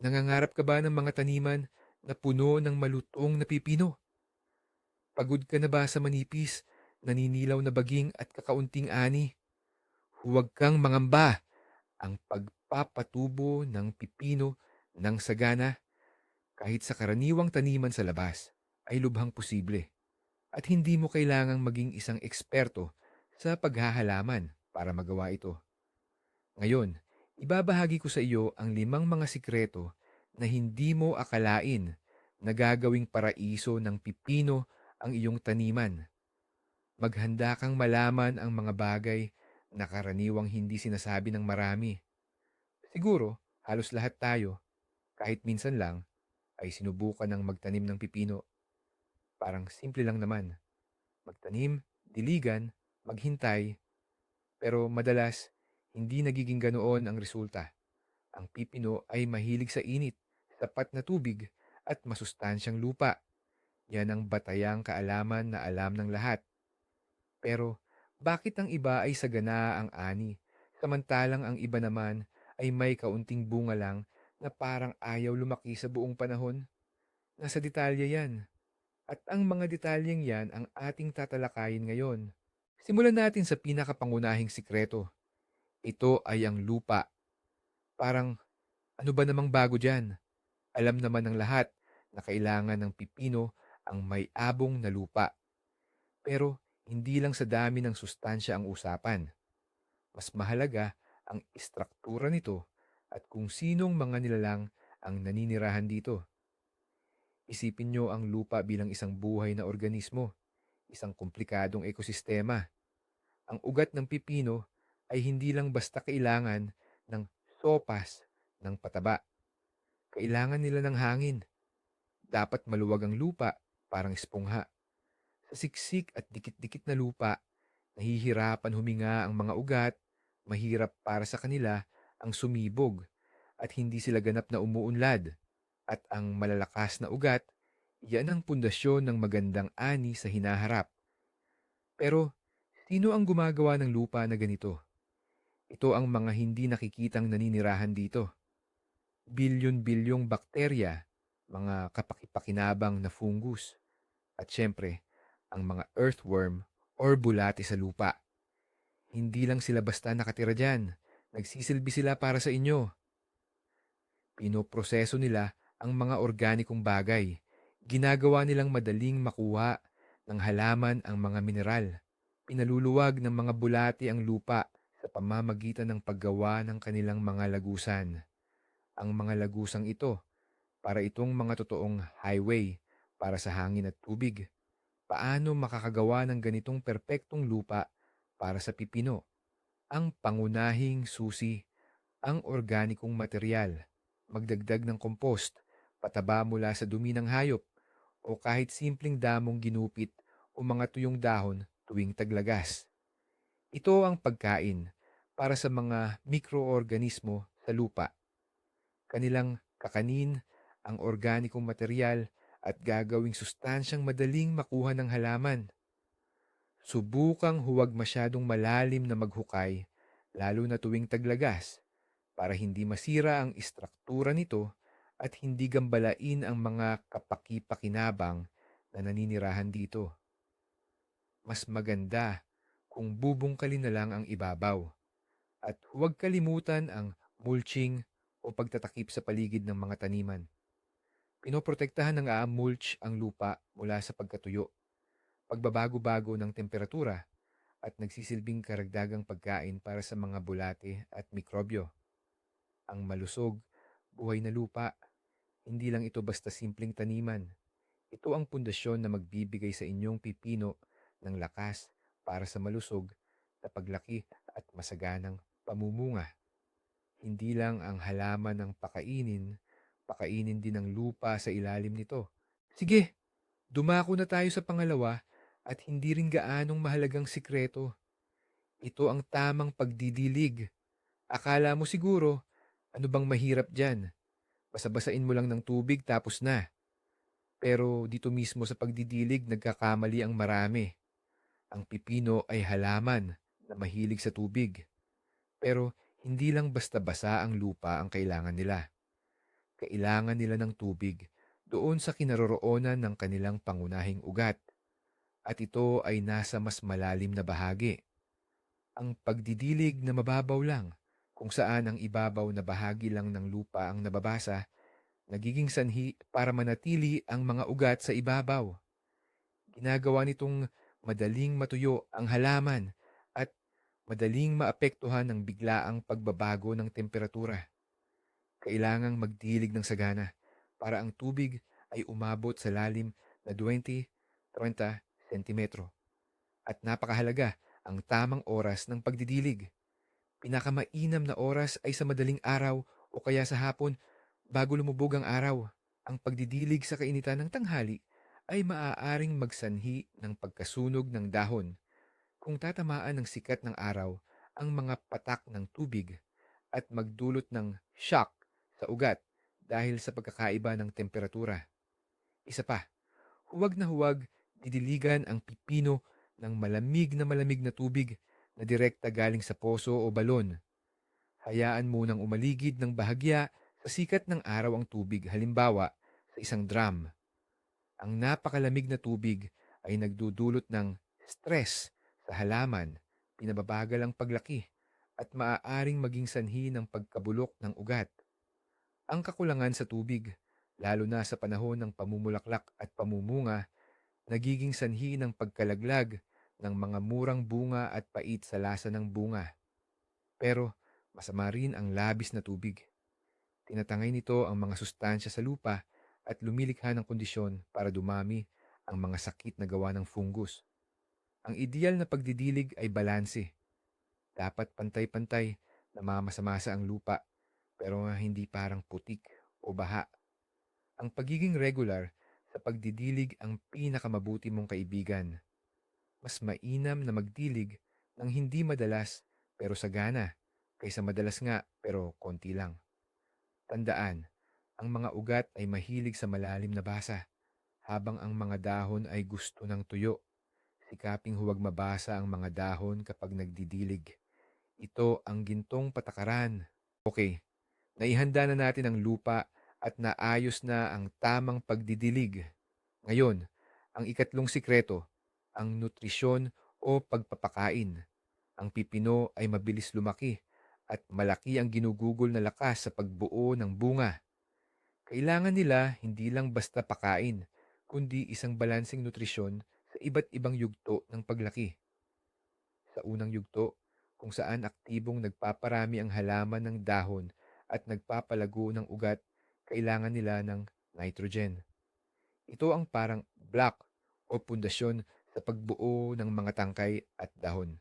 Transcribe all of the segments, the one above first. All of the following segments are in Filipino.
Nangangarap ka ba ng mga taniman na puno ng malutong na pipino? Pagod ka na ba sa manipis, naninilaw na baging at kakaunting ani? Huwag kang mangamba. Ang pagpapatubo ng pipino ng sagana kahit sa karaniwang taniman sa labas ay lubhang posible. At hindi mo kailangang maging isang eksperto sa paghahalaman para magawa ito. Ngayon, ibabahagi ko sa iyo ang limang mga sikreto na hindi mo akalain na gagawing paraiso ng pipino ang iyong taniman. Maghanda kang malaman ang mga bagay na karaniwang hindi sinasabi ng marami. Siguro, halos lahat tayo, kahit minsan lang, ay sinubukan ng magtanim ng pipino. Parang simple lang naman. Magtanim, diligan, maghintay, pero madalas, hindi nagiging ganoon ang resulta. Ang pipino ay mahilig sa init, sapat na tubig, at masustansyang lupa. Yan ang batayang kaalaman na alam ng lahat. Pero bakit ang iba ay sagana ang ani, samantalang ang iba naman ay may kaunting bunga lang na parang ayaw lumaki sa buong panahon? Nasa detalye yan. At ang mga detalyeng yan ang ating tatalakayin ngayon. Simulan natin sa pinakapangunahing sikreto. Ito ay ang lupa. Parang, ano ba namang bago dyan? Alam naman ng lahat na kailangan ng pipino ang may abong na lupa. Pero hindi lang sa dami ng sustansya ang usapan. Mas mahalaga ang istruktura nito at kung sinong mga nilalang ang naninirahan dito. Isipin nyo ang lupa bilang isang buhay na organismo, isang komplikadong ekosistema. Ang ugat ng pipino ay hindi lang basta kailangan ng sopas ng pataba. Kailangan nila ng hangin. Dapat maluwag ang lupa, parang espongha. Sa siksik at dikit-dikit na lupa, nahihirapan huminga ang mga ugat, mahirap para sa kanila ang sumibog at hindi sila ganap na umuunlad. At ang malalakas na ugat, yan ang pundasyon ng magandang ani sa hinaharap. Pero, sino ang gumagawa ng lupa na ganito? Ito ang mga hindi nakikitang naninirahan dito. Bilyon-bilyong bakterya, mga kapakipakinabang na fungus, at syempre, ang mga earthworm or bulati sa lupa. Hindi lang sila basta nakatira dyan. Nagsisilbi sila para sa inyo. Pinoproseso nila ang mga organikong bagay. Ginagawa nilang madaling makuha ng halaman ang mga mineral. Pinaluluwag ng mga bulati ang lupa pamamagitan ng paggawa ng kanilang mga lagusan. Ang mga lagusang ito, para itong mga totoong highway para sa hangin at tubig. Paano makakagawa ng ganitong perpektong lupa para sa pipino? Ang pangunahing susi, ang organikong material, magdagdag ng compost, pataba mula sa dumi ng hayop, o kahit simpleng damong ginupit o mga tuyong dahon tuwing taglagas. Ito ang pagkain para sa mga mikroorganismo sa lupa. Kanilang kakanin ang organikong material at gagawing sustansyang madaling makuha ng halaman. Subukang huwag masyadong malalim na maghukay, lalo na tuwing taglagas, para hindi masira ang istruktura nito at hindi gambalain ang mga kapaki-pakinabang na naninirahan dito. Mas maganda kung bubungkalin na lang ang ibabaw. At huwag kalimutan ang mulching o pagtatakip sa paligid ng mga taniman. Pinoprotektahan ng mulch ang lupa mula sa pagkatuyo, pagbabago-bago ng temperatura, at nagsisilbing karagdagang pagkain para sa mga bulate at mikrobyo. Ang malusog, buhay na lupa, hindi lang ito basta simpleng taniman. Ito ang pundasyon na magbibigay sa inyong pipino ng lakas para sa malusog na paglaki at masaganang pamumunga. Hindi lang ang halaman ng pakainin, pakainin din ang lupa sa ilalim nito. Sige, dumako na tayo sa pangalawa at hindi rin gaanong mahalagang sikreto. Ito ang tamang pagdidilig. Akala mo siguro, ano bang mahirap dyan? Basabasain mo lang ng tubig tapos na. Pero dito mismo sa pagdidilig nagkakamali ang marami. Ang pipino ay halaman na mahilig sa tubig. Pero hindi lang basta basa ang lupa ang kailangan nila. kailangan nila ng tubig doon sa kinaroroonan ng kanilang pangunahing ugat at ito ay nasa mas malalim na bahagi. Ang pagdidilig na mababaw lang kung saan ang ibabaw na bahagi lang ng lupa ang nababasa, nagiging sanhi para manatili ang mga ugat sa ibabaw. Ginagawa nitong madaling matuyo ang halaman madaling maapektuhan ng biglaang pagbabago ng temperatura. Kailangang magdilig ng sagana para ang tubig ay umabot sa lalim na 20-30 sentimetro. At napakahalaga ang tamang oras ng pagdidilig. Pinakamainam na oras ay sa madaling araw o kaya sa hapon bago lumubog ang araw. Ang pagdidilig sa kainitan ng tanghali ay maaaring magsanhi ng pagkasunog ng dahon kung tatamaan ng sikat ng araw ang mga patak ng tubig at magdulot ng shock sa ugat dahil sa pagkakaiba ng temperatura. Isa pa, huwag na huwag didiligan ang pipino ng malamig na malamig na tubig na direkta galing sa poso o balon. Hayaan munang umaligid ng bahagya sa sikat ng araw ang tubig, halimbawa sa isang drum. Ang napakalamig na tubig ay nagdudulot ng stress halaman, pinababagal ang paglaki, at maaaring maging sanhi ng pagkabulok ng ugat. Ang kakulangan sa tubig, lalo na sa panahon ng pamumulaklak at pamumunga, nagiging sanhi ng pagkalaglag ng mga murang bunga at pait sa lasa ng bunga. Pero masama rin ang labis na tubig. Tinatangay nito ang mga sustansya sa lupa at lumilikha ng kondisyon para dumami ang mga sakit na gawa ng fungus. Ang ideal na pagdidilig ay balanse. Dapat pantay-pantay na mamasamasa ang lupa pero hindi parang putik o baha. Ang pagiging regular sa pagdidilig ang pinakamabuti mong kaibigan. Mas mainam na magdilig ng hindi madalas pero sagana kaysa madalas nga pero konti lang. Tandaan, ang mga ugat ay mahilig sa malalim na basa, habang ang mga dahon ay gusto ng tuyo. Sikaping huwag mabasa ang mga dahon kapag nagdidilig. Ito ang gintong patakaran. Okay, naihanda na natin ang lupa at naayos na ang tamang pagdidilig. Ngayon, ang ikatlong sikreto, ang nutrisyon o pagpapakain. Ang pipino ay mabilis lumaki at malaki ang ginugugol na lakas sa pagbuo ng bunga. Kailangan nila hindi lang basta pakain, kundi isang balansing nutrisyon iba't ibang yugto ng paglaki. Sa unang yugto, kung saan aktibong nagpaparami ang halaman ng dahon at nagpapalago ng ugat, kailangan nila ng nitrogen. Ito ang parang block o pundasyon sa pagbuo ng mga tangkay at dahon.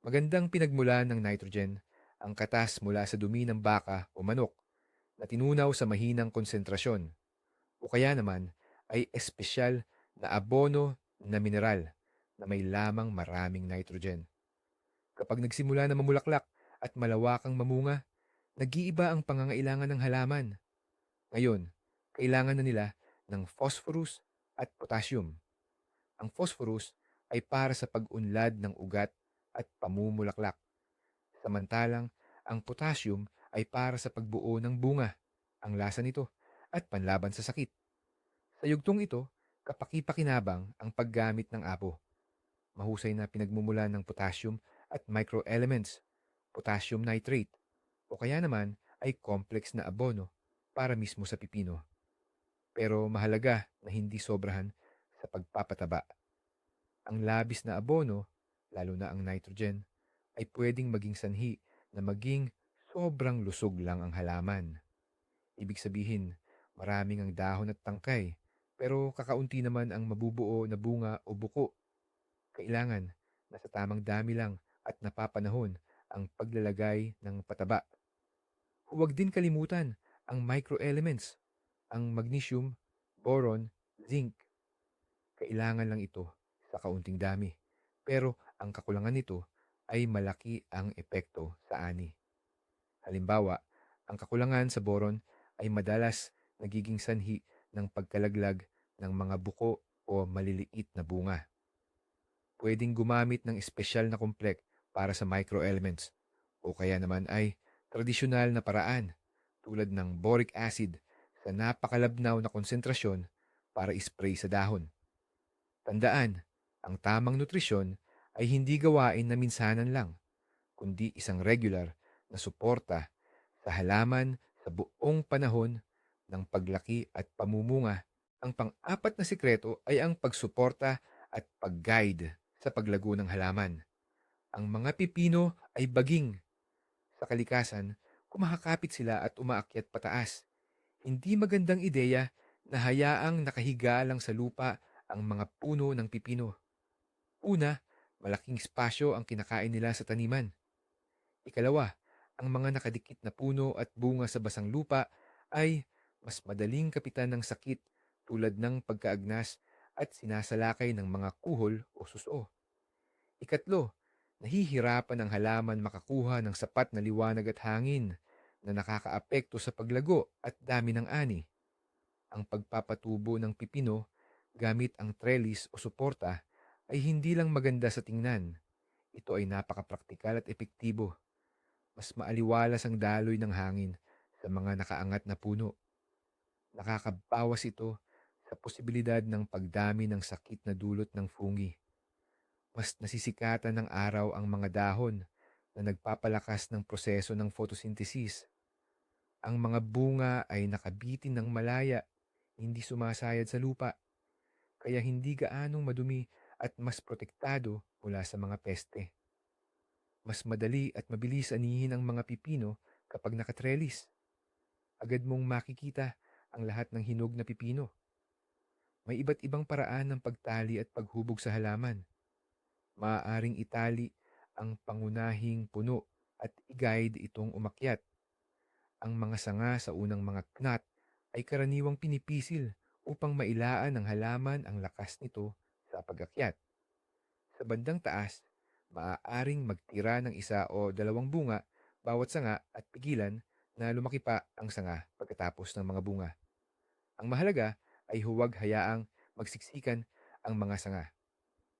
Magandang pinagmulan ng nitrogen ang katas mula sa dumi ng baka o manok na tinunaw sa mahinang konsentrasyon o kaya naman ay espesyal na abono na mineral na may lamang maraming nitrogen. Kapag nagsimula na mamulaklak at malawakang mamunga, nag-iiba ang pangangailangan ng halaman. Ngayon, kailangan na nila ng phosphorus at potassium. Ang phosphorus ay para sa pag-unlad ng ugat at pamumulaklak. Samantalang ang potassium ay para sa pagbuo ng bunga, ang lasa nito, at panlaban sa sakit. Sa yugtong ito, kapaki-pakinabang ang paggamit ng apo. Mahusay na pinagmumulan ng potassium at microelements, potassium nitrate, o kaya naman ay complex na abono para mismo sa pipino. Pero mahalaga na hindi sobrahan sa pagpapataba. Ang labis na abono, lalo na ang nitrogen, ay pwedeng maging sanhi na maging sobrang lusog lang ang halaman. Ibig sabihin, maraming ang dahon at tangkay, pero kakaunti naman ang mabubuo na bunga o buko. Kailangan na sa tamang dami lang at napapanahon ang paglalagay ng pataba. Huwag din kalimutan ang microelements, ang magnesium, boron, zinc. Kailangan lang ito sa kaunting dami. Pero ang kakulangan nito ay malaki ang epekto sa ani. Halimbawa, ang kakulangan sa boron ay madalas nagiging sanhi ng pagkalaglag ng mga buko o maliliit na bunga. Pwedeng gumamit ng espesyal na komplek para sa microelements o kaya naman ay tradisyonal na paraan tulad ng boric acid sa napakalabnaw na konsentrasyon para ispray sa dahon. Tandaan, ang tamang nutrisyon ay hindi gawain na minsanan lang, kundi isang regular na suporta sa halaman sa buong panahon ng paglaki at pamumunga. Ang pang-apat na sikreto ay ang pagsuporta at pag-guide sa paglago ng halaman. Ang mga pipino ay baging. Sa kalikasan, kumakapit sila at umaakyat pataas. Hindi magandang ideya na hayaang nakahiga lang sa lupa ang mga puno ng pipino. Una, malaking espasyo ang kinakain nila sa taniman. Ikalawa, ang mga nakadikit na puno at bunga sa basang lupa ay mas madaling kapitan ng sakit tulad ng pagkaagnas at sinasalakay ng mga kuhol o suso. Ikatlo, nahihirapan ang halaman makakuha ng sapat na liwanag at hangin na nakakaapekto sa paglago at dami ng ani. Ang pagpapatubo ng pipino gamit ang trellis o suporta ay hindi lang maganda sa tingnan. Ito ay napakapraktikal at epektibo. Mas maaliwalas ang daloy ng hangin sa mga nakaangat na puno. Nakakabawas ito sa posibilidad ng pagdami ng sakit na dulot ng fungi. Mas nasisikatan ng araw ang mga dahon na nagpapalakas ng proseso ng photosynthesis. Ang mga bunga ay nakabitin ng malaya, hindi sumasayad sa lupa, kaya hindi gaanong madumi at mas protektado mula sa mga peste. Mas madali at mabilis anihin ang mga pipino kapag nakatrelis. Agad mong makikita ang lahat ng hinog na pipino. May iba't ibang paraan ng pagtali at paghubog sa halaman. Maaaring itali ang pangunahing puno at i-guide itong umakyat. Ang mga sanga sa unang mga knot ay karaniwang pinipisil upang mailaan ng halaman ang lakas nito sa pagakyat. Sa bandang taas, maaaring magtira ng isa o dalawang bunga bawat sanga at pigilan na lumaki pa ang sanga pagkatapos ng mga bunga. Ang mahalaga ay huwag hayaang magsiksikan ang mga sanga.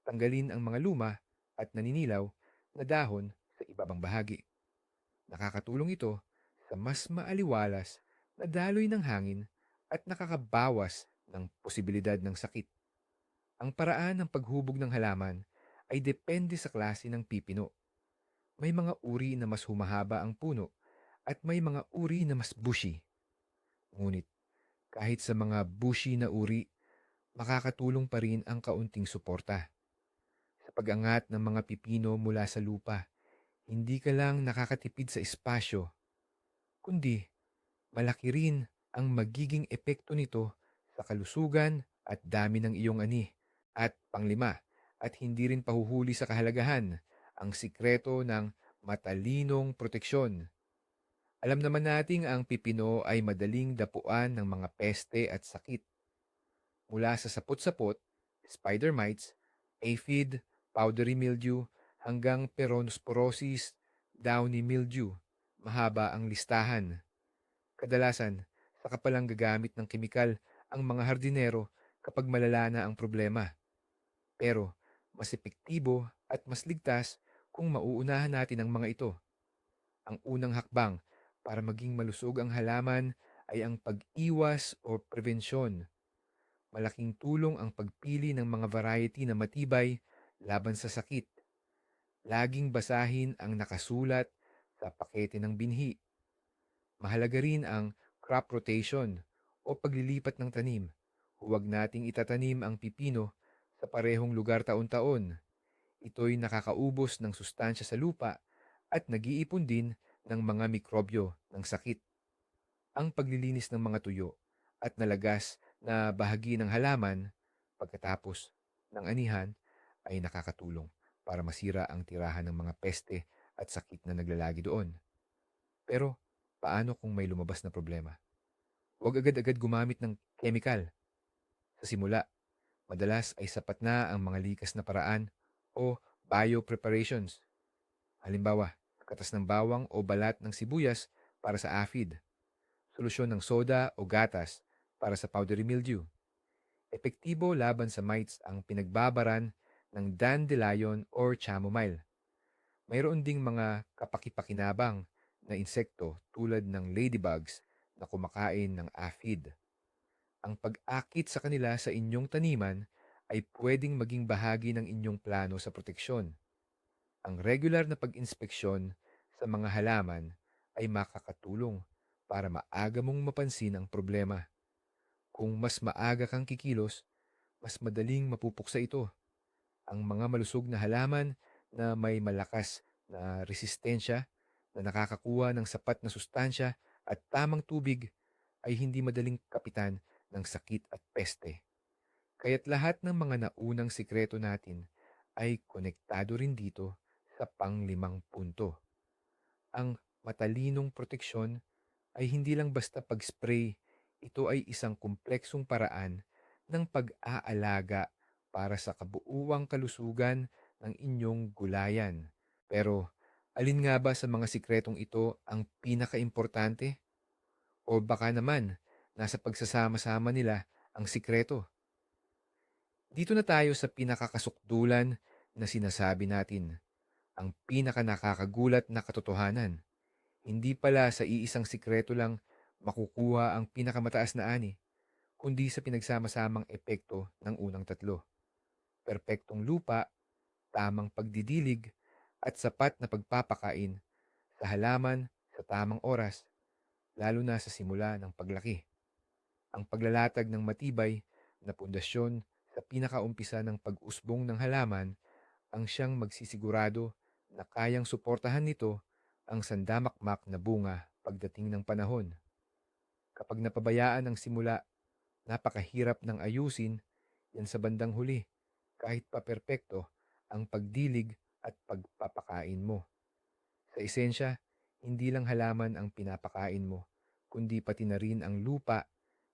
Tanggalin ang mga luma at naninilaw na dahon sa ibabang bahagi. Nakakatulong ito sa mas maaliwalas na daloy ng hangin at nakakabawas ng posibilidad ng sakit. Ang paraan ng paghubog ng halaman ay depende sa klase ng pipino. May mga uri na mas humahaba ang puno at may mga uri na mas bushy. Ngunit kahit sa mga bushy na uri, makakatulong pa rin ang kaunting suporta. Sa pag-angat ng mga pipino mula sa lupa, hindi ka lang nakakatipid sa espasyo, kundi malaki rin ang magiging epekto nito sa kalusugan at dami ng iyong ani. At panglima, at hindi rin pahuhuli sa kahalagahan ang sikreto ng matalinong proteksyon. Alam naman nating ang pipino ay madaling dapuan ng mga peste at sakit. Mula sa sapot-sapot, spider mites, aphid, powdery mildew, hanggang peronosporosis, downy mildew, mahaba ang listahan. Kadalasan, saka palang gagamit ng kemikal ang mga hardinero kapag malala na ang problema. Pero mas epektibo at mas ligtas kung mauunahan natin ang mga ito. Ang unang hakbang para maging malusog ang halaman ay ang pag-iwas o prevensyon. Malaking tulong ang pagpili ng mga variety na matibay laban sa sakit. Laging basahin ang nakasulat sa pakete ng binhi. Mahalaga rin ang crop rotation o paglilipat ng tanim. Huwag nating itatanim ang pipino sa parehong lugar taon-taon. Ito'y nakakaubos ng sustansya sa lupa at nag-iipon din ng mga mikrobyo ng sakit. Ang paglilinis ng mga tuyo at nalagas na bahagi ng halaman pagkatapos ng anihan ay nakakatulong para masira ang tirahan ng mga peste at sakit na naglalagi doon. Pero paano kung may lumabas na problema? Huwag agad-agad gumamit ng chemical. Sa simula, Madalas ay sapat na ang mga likas na paraan o biopreparations. Halimbawa, katas ng bawang o balat ng sibuyas para sa aphid. Solusyon ng soda o gatas para sa powdery mildew. Epektibo laban sa mites ang pinagbabaran ng dandelion or chamomile. Mayroon ding mga kapakipakinabang na insekto tulad ng ladybugs na kumakain ng aphid. Ang pag-akit sa kanila sa inyong taniman ay pwedeng maging bahagi ng inyong plano sa proteksyon. Ang regular na pag-inspeksyon sa mga halaman ay makakatulong para maaga mong mapansin ang problema. Kung mas maaga kang kikilos, mas madaling mapupuksa ito. Ang mga malusog na halaman na may malakas na resistensya na nakakakuha ng sapat na sustansya at tamang tubig ay hindi madaling kapitan ng sakit at peste. Kaya't lahat ng mga naunang sikreto natin ay konektado rin dito sa panglimang punto. Ang matalinong proteksyon ay hindi lang basta pag-spray, ito ay isang kompleksong paraan ng pag-aalaga para sa kabuuang kalusugan ng inyong gulayan. Pero alin nga ba sa mga sikretong ito ang pinakaimportante? O baka naman, nasa pagsasama-sama nila ang sikreto. Dito na tayo sa pinakakasukdulan na sinasabi natin. Ang pinakanakakagulat na katotohanan. Hindi pala sa iisang sikreto lang makukuha ang pinakamataas na ani, kundi sa pinagsama-samang epekto ng unang tatlo. Perpektong lupa, tamang pagdidilig, at sapat na pagpapakain sa halaman sa tamang oras, lalo na sa simula ng paglaki. Ang paglalatag ng matibay na pundasyon sa pinakaumpisa ng pag-usbong ng halaman ang siyang magsisigurado na kayang suportahan nito ang sandamakmak na bunga pagdating ng panahon. Kapag napabayaan ang simula, napakahirap ng ayusin yan sa bandang huli, kahit pa perpekto ang pagdilig at pagpapakain mo. Sa esensya, hindi lang halaman ang pinapakain mo, kundi pati na rin ang lupa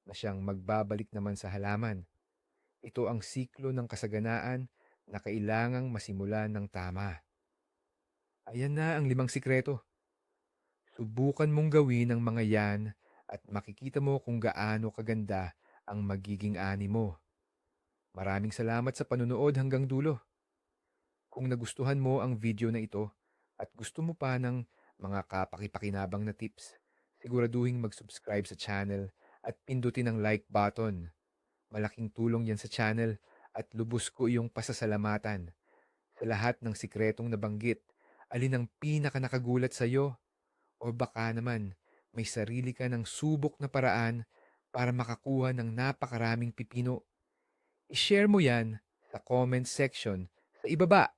na siyang magbabalik naman sa halaman. Ito ang siklo ng kasaganaan na kailangang masimulan ng tama. Ayan na ang limang sikreto. Subukan mong gawin ang mga yan at makikita mo kung gaano kaganda ang magiging ani mo. Maraming salamat sa panunood hanggang dulo. Kung nagustuhan mo ang video na ito at gusto mo pa ng mga kapakipakinabang na tips, siguraduhin mag-subscribe sa channel at pindutin ang like button. Malaking tulong yan sa channel at lubos ko iyong pasasalamatan. Sa lahat ng sikretong nabanggit, alin ang pinaka nakagulat sa iyo? O baka naman, may sarili ka ng subok na paraan para makakuha ng napakaraming pipino. I-share mo yan sa comment section sa ibaba